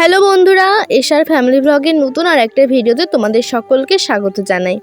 Hello বন্ধুরা, এশার family ব্লগের নতুন আর একটা ভিডিওতে তোমাদের সকলকে স্বাগত জানাই।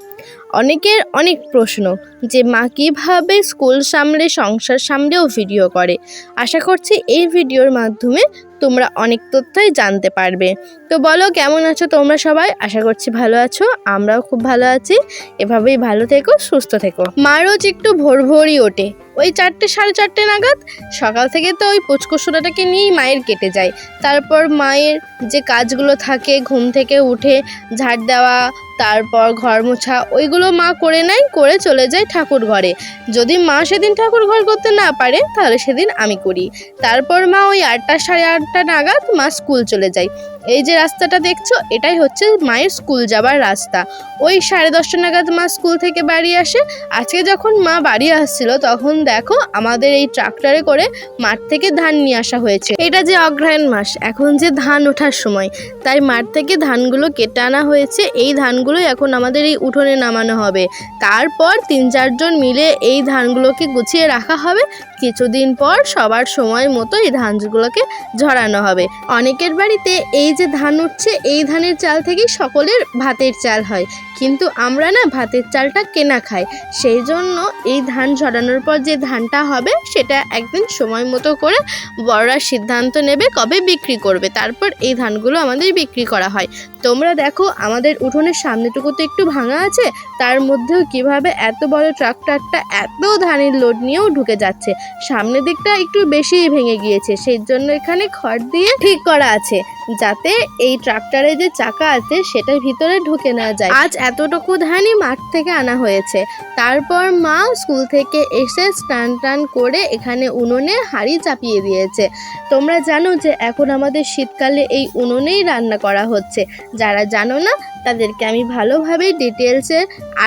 অনেকের অনেক প্রশ্ন যে মা কীভাবে স্কুল সামলে, সংসার সামলেও ভিডিও করে। আশা করছি এই ভিডিওর মাধ্যমে তোমরা অনেক তথ্যই জানতে পারবে। তো বলো, কেমন আছো তোমরা সবাই? আশা করছি ভালো আছো, আমরাও খুব ভালো আছি। এভাবেই ভালো থেকো, সুস্থ থেকো। মা রোজ একটু ভোর ভোরই ওঠে। ওই চারটে, সাড়ে চারটে নাগাদ সকাল থেকে তো ওই পুচকুসোটাটাকে নিয়েই মায়ের কেটে যায়। তারপর মায়ের যে কাজগুলো থাকে, ঘুম থেকে উঠে ঝাড় দেওয়া, তারপর ঘর মোছা, ওইগুলো মা করে নেয়, করে চলে যায় ঠাকুর ঘরে। যদি মা সেদিন ঠাকুর ঘর করতে না পারে, তাহলে সেদিন আমি করি। তারপর মা ওই আটটা, সাড়ে আটটা নাগাদ মা স্কুল চলে যায়। এই যে রাস্তাটা দেখছ, এটাই হচ্ছে মায়ের স্কুল যাবার রাস্তা। ওই সাড়ে দশটা নাগাদ মা স্কুল থেকে বাড়ি আসে। আজকে যখন মা বাড়ি আসছিল, তখন দেখো আমাদের এই ট্রাক্টরে করে মাঠ থেকে ধান নিয়ে আসা হয়েছে। এটা যে অগ্রহায়ণ মাস, এখন যে ধান ওঠার সময়। তাই মাঠ থেকে ধানগুলো কেটে আনা হয়েছে। এই ধানগুলো এখন আমাদের এই উঠোনে নামানো হবে। তারপর তিন চারজন মিলে এই ধানগুলোকে গুছিয়ে রাখা হবে। কিছুদিন পর সবার সময় মতো এই ধানগুলোকে ঝরানো হবে। অনেকের বাড়িতে এই যে ধান উঠছে, এই ধানের চাল থেকেই সকলের ভাতের চাল হয়। কিন্তু আমরা না ভাতের চালটা কেনা খাই। সেই জন্য এই ধান ঝরানোর পর যে ধানটা হবে, সেটা একদিন সময় মতো করে বড়রা সিদ্ধান্ত নেবে কবে বিক্রি করবে। তারপর এই ধানগুলো আমাদের বিক্রি করা হয়। তোমরা দেখো, আমাদের উঠোনের সামনেটুকু তো একটু ভাঙা আছে, তার মধ্যেও কীভাবে এত বড় ট্রাক্টরটা এত ধানের লোড নিয়েও ঢুকে যাচ্ছে। সামনের দিকটা একটু বেশিই ভেঙে গিয়েছে সেই জন্য এখানে খড় দিয়ে ঠিক করা আছে, যাতে এই ট্রাক্টরে যে চাকা আছে, সেটার ভিতরে ঢুকে না যায়। আজ এতটুকু ধানই মাঠ থেকে আনা হয়েছে। তারপর মা স্কুল থেকে এসে স্নান টান করে এখানে উনুনে হাঁড়ি চাপিয়ে দিয়েছে। তোমরা জানো যে এখন আমাদের শীতকালে এই উনুনেই রান্না করা হচ্ছে। যারা জানো না, তাদেরকে আমি ভালোভাবেই ডিটেলসে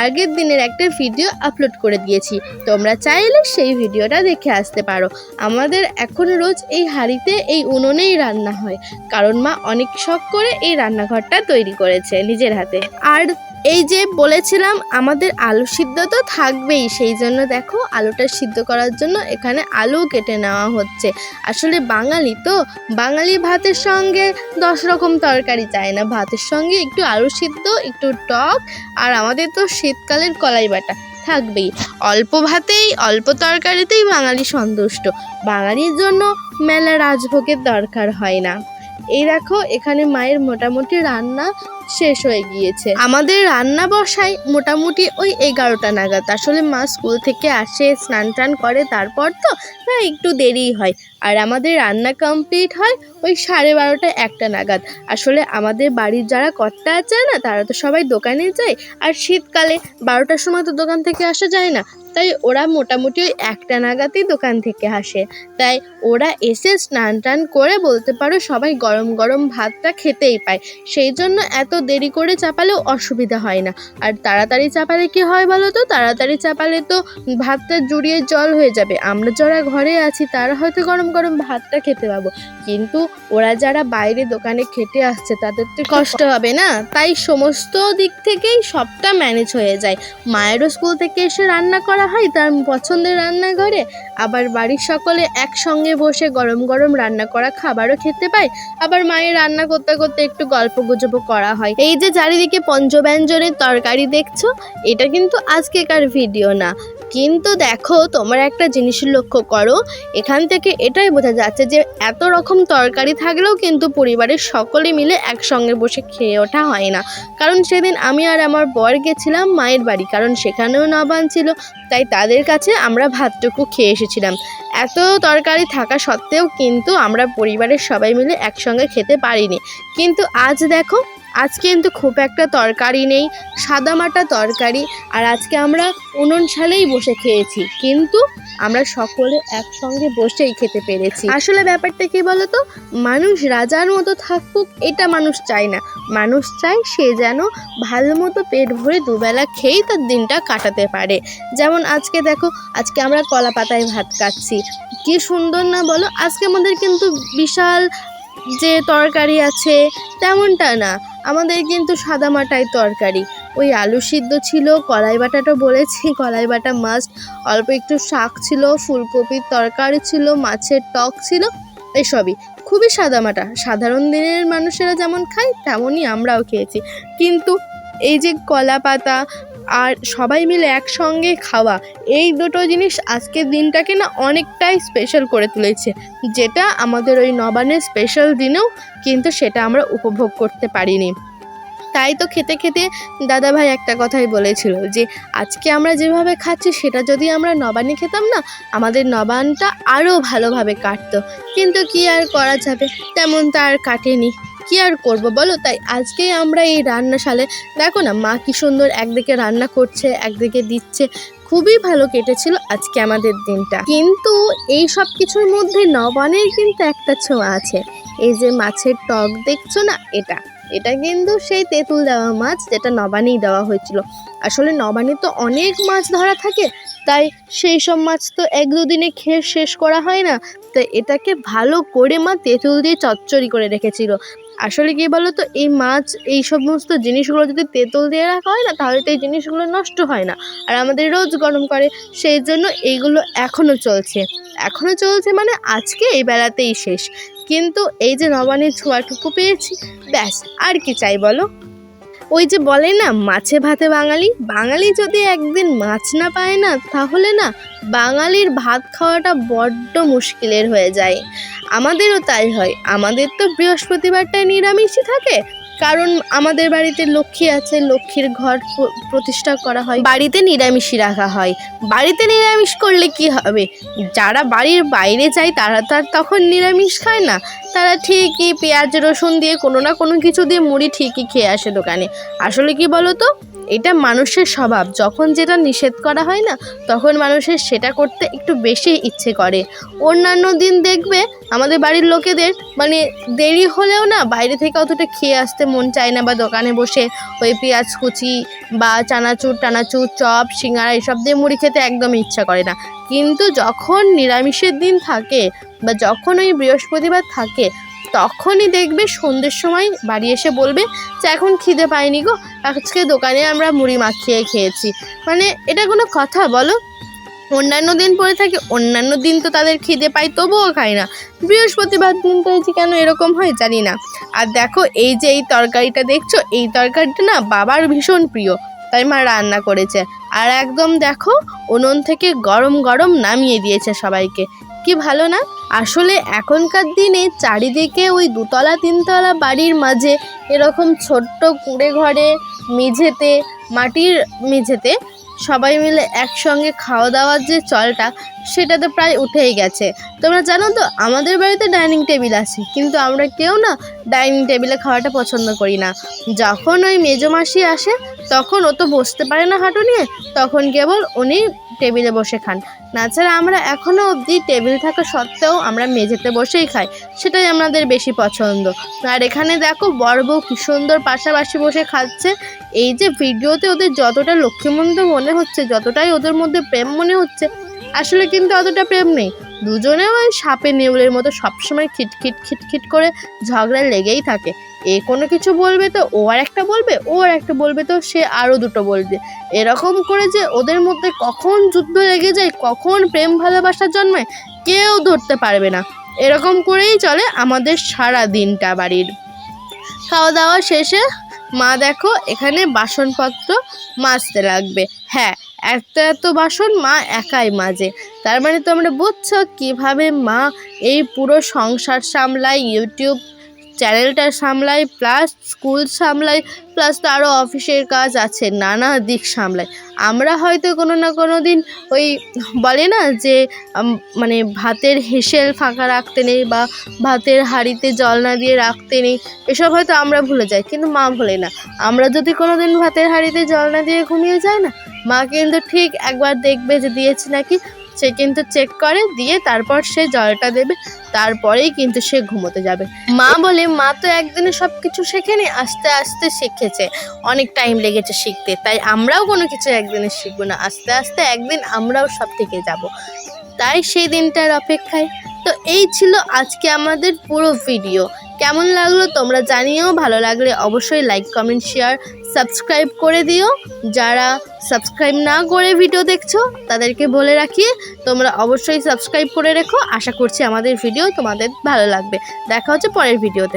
আগের দিনের একটা ভিডিও আপলোড করে দিয়েছি। তোমরা চাইলে সেই ভিডিওটা দেখে আসতে পারো। আমাদের এখন রোজ এই হাঁড়িতে এই উনুনেই রান্না হয়। কারণ মা অনেক শখ করে এই রান্নাঘরটা তৈরি করেছে নিজের হাতে। আর এই যে বলেছিলাম, আমাদের আলু সিদ্ধ তো থাকবেই, সেই জন্য দেখো আলুটা সিদ্ধ করার জন্য এখানে আলু কেটে নেওয়া হচ্ছে। আসলে বাঙালি তো, বাঙালি ভাতের সঙ্গে দশ রকম তরকারি চায় না। ভাতের সঙ্গে একটু আলু সিদ্ধ, একটু টক, আর আমাদের তো শীতকালের কলাই বাটা থাকবেই। অল্প ভাতেই, অল্প তরকারিতেই বাঙালি সন্তুষ্ট। বাঙালির জন্য মেলা রাজভোগের দরকার হয় না। এই দেখো, এখানে মায়ের মোটামুটি রান্না শেষ হয়ে গিয়েছে। আমাদের রান্না বসাই মোটামুটি ওই এগারোটা নাগাদ। আসলে মা স্কুল থেকে আসে, স্নান টান করে, তারপর তো হ্যাঁ একটু দেরিই হয়। আর আমাদের রান্না কমপ্লিট হয় ওই সাড়ে বারোটা একটা নাগাদ। আসলে আমাদের বাড়ির যারা কর্তা আছে না, তারা তো সবাই দোকানে যায়। আর শীতকালে বারোটার সময় তো দোকান থেকে আসা যায় না। তাই ওরা মোটামুটি ওই একটা নাগাদই দোকান থেকে আসে। তাই ওরা এসে স্নান টান করে বলতে পারো সবাই গরম গরম ভাতটা খেতেই পায়। সেই জন্য এত দেরি করে চাপালেও অসুবিধা হয় না। আর তাড়াতাড়ি চাপালে কি হয় বলো তো? তাড়াতাড়ি চাপালে তো ভাতটা জুড়িয়ে জল হয়ে যাবে। আমরা যারা ঘরে আছি তারা হয়তো গরম গরম ভাতটা খেতে পাবো। কিন্তু ওরা যারা বাইরে দোকানে খেতে আসছে তাদের তো কষ্ট। হবে না? তাই সমস্ত দিক থেকেই সবটা ম্যানেজ হয়ে যায়। মায়েরও স্কুল থেকে এসে রান্না করা হয় তার পছন্দের রান্নাঘরে। আবার বাড়ির সকলে একসঙ্গে বসে গরম গরম রান্না করা খাবারও খেতে পায়। আবার মায়ের রান্না করতে করতে একটু গল্প গুজবও করা হয়। এই যে চারিদিকে পঞ্চব্যঞ্জনের তরকারি দেখছ, এটা কিন্তু আজকেকার ভিডিও না। কিন্তু দেখো, তোমরা একটা জিনিস লক্ষ্য করো, এখান থেকে এটাই বোঝা যাচ্ছে যে এত রকম তরকারি থাকলেও কিন্তু পরিবারের সকলে মিলে একসঙ্গে বসে খেয়ে ওঠা হয় না। কারণ সেদিন আমি আর আমার বর গেছিলাম মায়ের বাড়ি, কারণ সেখানেও নবান ছিল তাই তাদের কাছে আমরা ভাতটুকু খেয়ে এসেছিলাম। এত তরকারি থাকা সত্ত্বেও কিন্তু আমরা পরিবারের সবাই মিলে একসঙ্গে খেতে পারিনি। কিন্তু আজ দেখো আজ কিন্তু খুব একটা তরকারি নেই সাদামাটা তরকারি, আর আজকে আমরা উনুন সালেই বসে খেয়েছি। কিন্তু আমরা সকলে একসঙ্গে বসেই খেতে পেরেছি। আসলে ব্যাপারটা কি বলতো? মানুষ রাজার মতো থাকুক, এটা মানুষ চায় না। মানুষ চায় সে যেন ভালো মতো পেট ভরে দুবেলা খেয়েই তার দিনটা কাটাতে পারে। যেমন আজকে দেখো, আজকে আমরা কলা পাতায় ভাত খাচ্ছি। কি সুন্দর না বলো? আজকে আমাদের কিন্তু বিশাল যে তরকারি আছে, তেমনটা না। আমাদের কিন্তু সাদা মাটাই তরকারি। ওই আলু সিদ্ধ ছিল, কলাই বাটাটা বলেছি, কলাই বাটা মাস্ট অল্প একটু শাক ছিল, ফুলকপির তরকারি ছিল, মাছের টক ছিল, এসবই। খুবই সাদামাটা সাধারণ দিনের মানুষেরা যেমন খায়, তেমনই আমরাও খেয়েছি। কিন্তু এই যে কলা পাতা আর সবাই মিলে একসঙ্গে খাওয়া। এই দুটো জিনিস আজকের দিনটাকে না অনেকটাই স্পেশাল করে তুলেছে। যেটা আমাদের ওই নবানের স্পেশাল দিনেও কিন্তু সেটা আমরা উপভোগ করতে পারিনি। তাই তো খেতে খেতে দাদাভাই একটা কথাই বলেছিল যে, আজকে আমরা যেভাবে খাচ্ছি সেটা যদি আমরা নবান্নে খেতাম না, আমাদের নবানটা আরও ভালোভাবে কাটতো। কিন্তু কি আর করা যাবে? তেমন তা আর কাটেনি। কি আর করব বলো? তাই আজকে আমরা এই রান্নাশালে দেখো না, মা কি সুন্দর একদিকে রান্না করছে, একদিকে দিচ্ছে। খুবই ভালো কেটেছিল আজকে আমাদের দিনটা। কিন্তু এই সব কিছুর মধ্যে নবানের কিন্তু একটা ছোঁয়া আছে। এই যে মাছের টক, দেখছ না এটা? এটা কিন্তু সেই তেঁতুল দেওয়া মাছ যেটা নবানেই দেওয়া হয়েছিল। আসলে নবানে তো অনেক মাছ ধরা থাকে তাই সেই সব মাছ তো এক দুদিনে খেয়ে শেষ করা হয় না। তাই এটাকে ভালো করে মা তেঁতুল দিয়ে চচ্চড়ি করে রেখেছিল। আসলে কি বলো তো এই মাছ, এই সমস্ত জিনিসগুলো যদি তেঁতুল দিয়ে রাখা হয় না, তাহলে তো এই জিনিসগুলো নষ্ট হয় না। আর আমাদের রোজ গরম করে, সেই জন্য এইগুলো এখনও চলছে। এখনও চলছে মানে আজকে এই বেলাতেই শেষ। কিন্তু এই যে নবানের ছোঁয়াটুকু পেয়েছি, ব্যাস, আর কি চাই বলো? ওই যে বলে না, মাছে ভাতে বাঙালি? বাঙালি যদি একদিন মাছ না পায় না, তাহলে না বাঙালির ভাত খাওয়াটা বড্ড মুশকিলের হয়ে যায়। আমাদেরও তাই হয়। আমাদের তো বৃহস্পতিবারটা নিরামিষই থাকে কারণ আমাদের বাড়িতে লক্ষ্মী আছে, লক্ষ্মীর ঘর প্রতিষ্ঠা করা হয়। বাড়িতে নিরামিষই রাখা হয়। বাড়িতে নিরামিষ করলে কি হবে? যারা বাড়ির বাইরে যায়, তারা তার তখন নিরামিষ খায় না। তারা ঠিকই পেঁয়াজ, রসুন দিয়ে কোনো না কোনো কিছু দিয়ে মুড়ি ঠিকই খেয়ে আসে দোকানে। আসলে কি বলো তো এটা মানুষের স্বভাব। যখন যেটা নিষেধ করা হয় না, তখন মানুষের সেটা করতে একটু বেশি ইচ্ছে করে। অন্যান্য দিন দেখবে আমাদের বাড়ির লোকেদের মানে দেরি হলেও না বাইরে থেকে অতটা খেয়ে আসতে মন চায় না বা দোকানে বসে ওই পেঁয়াজ কুচি বা চানাচুর, টানাচুর, চপ সিঙ্গারা এসব দিয়ে মুড়ি খেতে একদমই ইচ্ছা করে না। কিন্তু যখন নিরামিষের দিন থাকে বা যখন ওই বৃহস্পতিবার থাকে, তখনই দেখবে সন্ধ্যের সময় বাড়ি এসে বলবে যে এখন খিদে পায়নি গো। আজকে দোকানে আমরা মুড়ি মাখিয়ে খেয়েছি। মানে এটা কোনো কথা বলো? অন্যান্য দিন পরে থাকে, অন্যান্য দিন তো তাদের খিদে পায় তবুও খায় না। বৃহস্পতিবার দিন তো যে কেন এরকম হয় জানি না। আর দেখো, এই যে এই তরকারিটা দেখছ, এই তরকারিটা না বাবার ভীষণ প্রিয়, তাই মা রান্না করেছে। আর একদম দেখো, উনুন থেকে গরম গরম নামিয়ে দিয়েছে সবাইকে। কি ভালো না? আসলে এখনকার দিনে চারিদিকে ওই দুতলা, তিনতলা বাড়ির মাঝে এরকম ছোট্ট কুড়ে ঘরে, মেঝেতে, মাটির মেঝেতে সবাই মিলে একসঙ্গে খাওয়া দাওয়ার যে চলটা সেটা তো প্রায় উঠেই গেছে। তোমরা জানো তো, আমাদের বাড়িতে ডাইনিং টেবিল আছে, কিন্তু আমরা কেউ না ডাইনিং টেবিলে খাওয়াটা পছন্দ করি না। যখন ওই মেজো মাসি আসে, তখন ও তো বসতে পারে না হাঁটু নিয়ে, তখন কেবল উনি টেবিলে বসে খান। তাছাড়া আমরা এখনও অবধি টেবিল থাকা সত্ত্বেও আমরা মেঝেতে বসেই খাই, সেটাই আমাদের বেশি পছন্দ। আর এখানে দেখো, বড় বউ কি সুন্দর পাশাপাশি বসে খাচ্ছে। এই যে ভিডিওতে ওদের যতটা লক্ষ্মীমন্ত মনে হচ্ছে, যতটাই ওদের মধ্যে প্রেম মনে হচ্ছে আসলে কিন্তু অতটা প্রেম নেই। দুজনে ওই সাপে নেউলের মতো সবসময় খিটখিট খিটখিট করে ঝগড়া লেগেই থাকে। এ কোনো কিছু বলবে তো ও আর একটা বলবে, ও আর একটা বলবে তো সে আরও দুটো বলবে। এরকম করে যে ওদের মধ্যে কখন যুদ্ধ লেগে যায়, কখন প্রেম ভালোবাসা জন্মায়, কেউ ধরতে পারবে না। এরকম করেই চলে আমাদের সারা দিনটা বাড়ির। খাওয়া দাওয়া শেষে মা দেখো এখানে বাসনপত্র মাজতে লাগবে। হ্যাঁ এত এত বাসন মা একাই মাজে। তার মানে তোমরা বুঝছ কীভাবে মা এই পুরো সংসার সামলায় ইউটিউব চ্যানেলটা সামলায় প্লাস স্কুল সামলায় প্লাস তারও অফিসের কাজ আছে, নানা দিক সামলায়। আমরা হয়তো কোনো না কোনো দিন ওই বলে না যে মানে ভাতের হেসেল ফাঁকা রাখতে নেই বা ভাতের হাঁড়িতে জল না দিয়ে রাখতে নেই, এসব হয়তো আমরা ভুলে যাই, কিন্তু মা ভুলে না। আমরা যদি কোনো দিন ভাতের হাঁড়িতে জল না দিয়ে ঘুমিয়ে যাই না মা কিন্তু ঠিক একবার দেখবে যে দিয়েছে নাকি, সে কিন্তু চেক করে, দিয়ে তারপর সে জলটা দেবে, তারপরেই কিন্তু সে ঘুমোতে যাবে। মা বলে, মা তো একদিনে সব কিছু শেখেনি আস্তে আস্তে শিখেছে। অনেক টাইম লেগেছে শিখতে, তাই আমরাও কোনো কিছু একদিনে শিখব না। আস্তে আস্তে একদিন আমরাও সব থেকে যাব। তাই সেই দিনটার অপেক্ষায়। তো এই ছিল আজকে আমাদের পুরো ভিডিও কেমন লাগল তোমরা জানিও, ভালো লাগলে অবশ্যই লাইক কমেন্ট শেয়ার সাবস্ক্রাইব করে দিও। যারা সাবস্ক্রাইব না করে ভিডিও দেখছ, তাদেরকে বলে রাখি, তোমরা অবশ্যই সাবস্ক্রাইব করে রেখো। আশা করছি আমাদের ভিডিও তোমাদের ভালো লাগবে। দেখা হচ্ছে পরের ভিডিওতে।